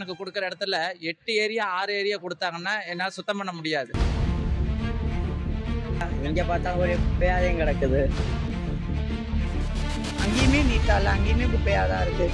எனக்கு கொடுக்குற இடத்துல எட்டு ஏரியா ஆறு ஏரியா கொடுத்தாங்கன்னா என்னால் சுத்தம் பண்ண முடியாது. எங்க பார்த்தா ஒரே குப்பையாதையும் கிடக்குது. அங்கேயுமே நீட்டா இல்லை அங்கேயுமே குப்பையாக தான் இருக்கு.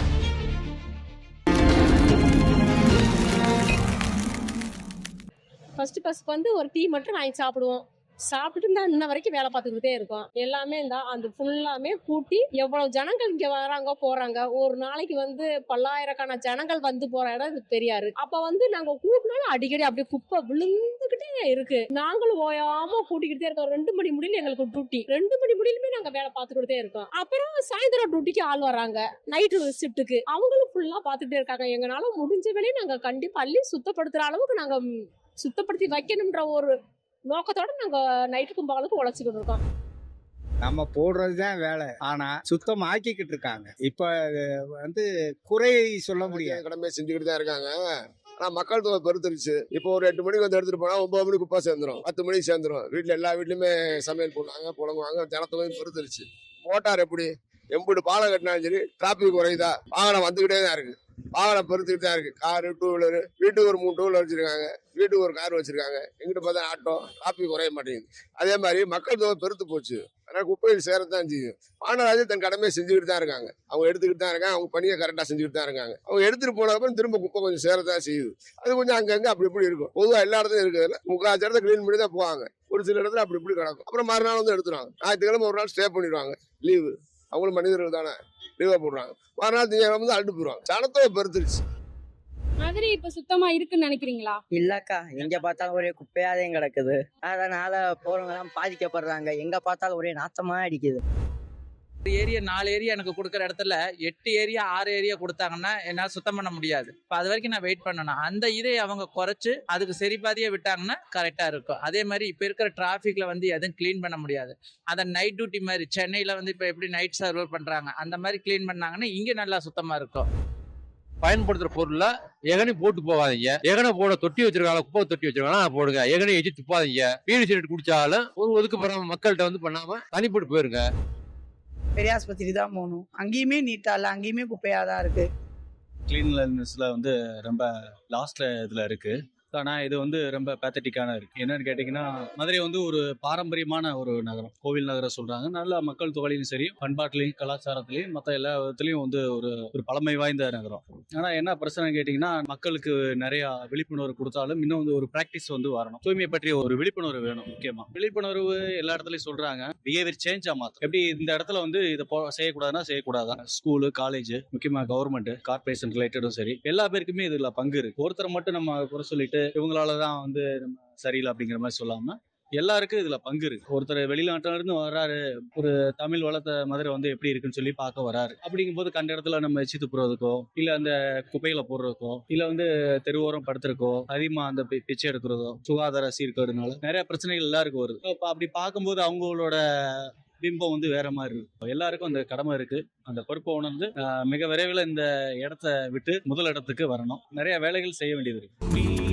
ஃபர்ஸ்ட் ஃபர்ஸ்ட் வந்து ஒரு டீ மட்டும் வாங்கி சாப்பிடுவோம். சாப்பிட்டுட்டு தான் இன்ன வரைக்கும் வேலை பார்த்துக்கிட்டே இருக்கோம். எல்லாமே இந்த அந்த ஃபுல்லாமே கூட்டி எவ்வளவு ஜனங்கள் இங்க வராங்க போறாங்க ஒரு நாளைக்கு வந்து பல்லாயிரக்கான ஜனங்கள் வந்து போற இடம் இது பெரியாரு அப்ப வந்து நாங்க கூட்டினாலும் அடிக்கடி அப்படியே குப்பை விழுந்துகிட்டே இருக்கு. நாங்களும் ஓயாம கூட்டிக்கிட்டே இருக்கோம். ரெண்டு மணி முடியல எங்களுக்கு டூட்டி ரெண்டு மணி முடியலுமே நாங்க வேலை பார்த்துக்கிட்டே இருக்கோம். அப்புறம் சாயந்தரம் டூட்டிக்கு ஆள் வராங்க நைட்டு ஷிஃப்ட்டுக்கு அவங்களும் ஃபுல்லா பார்த்துட்டே இருக்காங்க. எங்களால முடிஞ்ச வேலையை நாங்க கண்டிப்பா அள்ளி சுத்தப்படுத்துற அளவுக்கு நாங்க சுத்தப்படுத்தி வைக்கணும்ன்ற ஒரு நோக்கத்தோட நாங்க நைட்டுக்கும் பகலுக்கும் உழைச்சிக்கிட்டு இருக்கோம். நம்ம போடுறது தான் வேலை. ஆனா சுத்தம் ஆக்கிக்கிட்டு இருக்காங்க. இப்ப வந்து குறை சொல்ல முடியாது. கடமை செஞ்சுக்கிட்டு தான் இருக்காங்க. ஆனா மக்கள் தொகை பெருத்துருச்சு. இப்போ ஒரு எட்டு மணிக்கு வந்து எடுத்துட்டு போனா ஒன்பது மணிக்கு குப்பை சேர்ந்துரும். பத்து மணிக்கு சேர்ந்துரும். வீட்டுல எல்லா வீட்லயுமே சமையல் பண்ணுவாங்க புழங்குவாங்க ஜனத்தொகை பெருத்துருச்சு. மோட்டார் எப்படி? எம்புட்டு பாலம் கட்டினாலும் சரி டிராபிக் குறையுதா? வாகனம் வந்துகிட்டே தான் இருக்கு. வாகனம் பெருத்துக்கிட்டு தான் இருக்கு. காரு டூ வீலரு வீட்டுக்கு ஒரு மூணு டூ வீலர் வச்சிருக்காங்க. வீட்டுக்கு ஒரு கார் வச்சிருக்காங்க. எங்கிட்ட பார்த்தா ஆட்டோ காப்பி குறைய மாட்டேங்குது. அதே மாதிரி மக்கள் தொகை பெருத்து போச்சு. ஆனால் குப்பையில் சேரத்தான் செய்யும் மாநகராஜ் தன் கடமையை செஞ்சுக்கிட்டு தான் இருக்காங்க. அவங்க எடுத்துக்கிட்டு தான் இருக்காங்க. அவங்க பணியை கரெக்டாக செஞ்சுக்கிட்டு தான் இருக்காங்க. அவங்க எடுத்துட்டு போன அப்புறம் திரும்ப குப்பை கொஞ்சம் சேரத்தான் செய்யுது. அது கொஞ்சம் அங்கங்கே அப்படி இப்படி இருக்கும். பொதுவாக எல்லா இடத்துலையும் இருக்கிறதுல முக்கால் இடத்துல க்ளீன் பண்ணி தான் போவாங்க. ஒரு சில இடத்துல அப்படி இப்படி கிடக்கும். அப்புறம் மறுநாள் வந்து எடுத்துருவாங்க ஞாயிற்றுக்கிழமை ஒரு நாள் ஸ்டே பண்ணிடுவாங்க. லீவு அவங்களும் மனிதர்கள் தானே. லீவாக போடுறாங்க. மறுநாள் திங்கக்கிழமை வந்து அழுட்டு போயிடுவாங்க. ஜனத்தொகை பெருத்துருச்சு. மதுரை இப்ப சுத்தமா இருக்குன்னு நினைக்கிறீங்களா? இல்லக்கா எங்க பார்த்தாலும் ஒரே குப்பையாதையும் கிடக்குது. அதனால போறவங்க எல்லாம் பாதிக்கப்படுறாங்க. எங்க பார்த்தாலும் ஒரே நாத்தமா அடிக்குது. ஏரியா நாலு ஏரியா எனக்கு கொடுக்குற இடத்துல எட்டு ஏரியா ஆறு ஏரியா கொடுத்தாங்கன்னா என்னால் சுத்தம் பண்ண முடியாது. இப்போ அது வரைக்கும் நான் வெயிட் பண்ணணும். அந்த இதை அவங்க குறைச்சு அதுக்கு சரிபாதியாக விட்டாங்கன்னா கரெக்டாக இருக்கும். அதே மாதிரி இப்போ இருக்கிற டிராஃபிக்கில் வந்து எதுவும் க்ளீன் பண்ண முடியாது. அதை நைட் டியூட்டி மாதிரி சென்னையில் வந்து இப்போ எப்படி நைட் சர்வர் பண்ணுறாங்க அந்த மாதிரி க்ளீன் பண்ணாங்கன்னா இங்கே நல்லா சுத்தமாக இருக்கும். பயன்படுத்துற பொருள்ல எகனி போட்டு போகாதீங்க. எகனை போட தொட்டி வச்சிருக்காங்க குப்பை தொட்டி வச்சிருக்காங்க போடுங்க. எகனை எச்சு துப்பாதீங்க. பீடி சிகரெட் குடிச்சாலும் ஒரு ஒதுக்குப்புறம் மக்கள்கிட்ட வந்து பண்ணாம தனிப்பட்டு போயிருங்க. பெரியாஸ்பத்திரி தான் போகணும். அங்கேயுமே நீட்டாக இல்லை அங்கேயுமே குப்பையாக தான் இருக்குது கிளீன்லெஸ்ல வந்து ரொம்ப லாஸ்ட்ல இதில் இருக்குது ஆனால் இது வந்து ரொம்ப பேத்தட்டிக்கான இருக்கு. என்னன்னு கேட்டீங்கன்னா மதுரை வந்து ஒரு பாரம்பரியமான ஒரு நகரம். கோவில் நகரம் சொல்றாங்க. நல்ல மக்கள் தொகையிலும் சரி பண்பாட்டிலையும் கலாச்சாரத்திலையும் மற்ற எல்லா விதத்துலையும் வந்து ஒரு ஒரு பழமை வாய்ந்த நகரம். ஆனால் என்ன பிரச்சனை கேட்டிங்கன்னா மக்களுக்கு நிறைய விழிப்புணர்வு கொடுத்தாலும் இன்னும் வந்து ஒரு ப்ராக்டிஸ் வந்து வரணும். தூய்மை பற்றிய ஒரு விழிப்புணர்வு வேணும் முக்கியமாக விழிப்புணர்வு எல்லா இடத்துலையும் சொல்றாங்க. பிஹேவியர் சேஞ்ச் மாத்தும். எப்படி இந்த இடத்துல வந்து இதை போ செய்யக்கூடாதுன்னா செய்யக்கூடாதான் ஸ்கூலு காலேஜ் முக்கியமாக கவர்மெண்ட் கார்பரேஷன் ரிலேட்டடும் சரி. எல்லா பேருக்குமே இதில் பங்கு இருக்கு. ஒருத்தரை மட்டும் நம்ம குறை சொல்லிட்டு இவங்களால தான் வந்து நம்ம சரியில்லை அப்படிங்கிற மாதிரி சொல்லாமல் எல்லாருக்கும் இதுல பங்கு இருக்கு. ஒருத்தர் வெளிநாட்டுல இருந்து வர்றாரு ஒரு தமிழ் வளர்த்த மதுரை வந்து எப்படி இருக்குன்னு சொல்லி பார்க்க வராரு அப்படிங்கும்போது கண்ட இடத்துல நம்ம எச்சி துப்புறதுக்கோ இல்ல அந்த குப்பைகளை போடுறதுக்கோ இல்ல வந்து தெருவோரம் படுத்துறக்கோ அதிகமா அந்த பிச்சை எடுக்கிறதோ சுகாதார சீர்கேடுனால நிறைய பிரச்சனைகள் எல்லாருக்கும் வருது. இப்போ அப்படி பார்க்கும்போது அவங்களோட பிம்பம் வந்து வேற மாதிரி இருக்கும் எல்லாருக்கும் அந்த கடமை இருக்கு. அந்த பொறுப்பை உணர்ந்து மிக விரைவில் இந்த இடத்த விட்டு முதல் இடத்துக்கு வரணும். நிறைய வேலைகள் செய்ய வேண்டியது இருக்கு.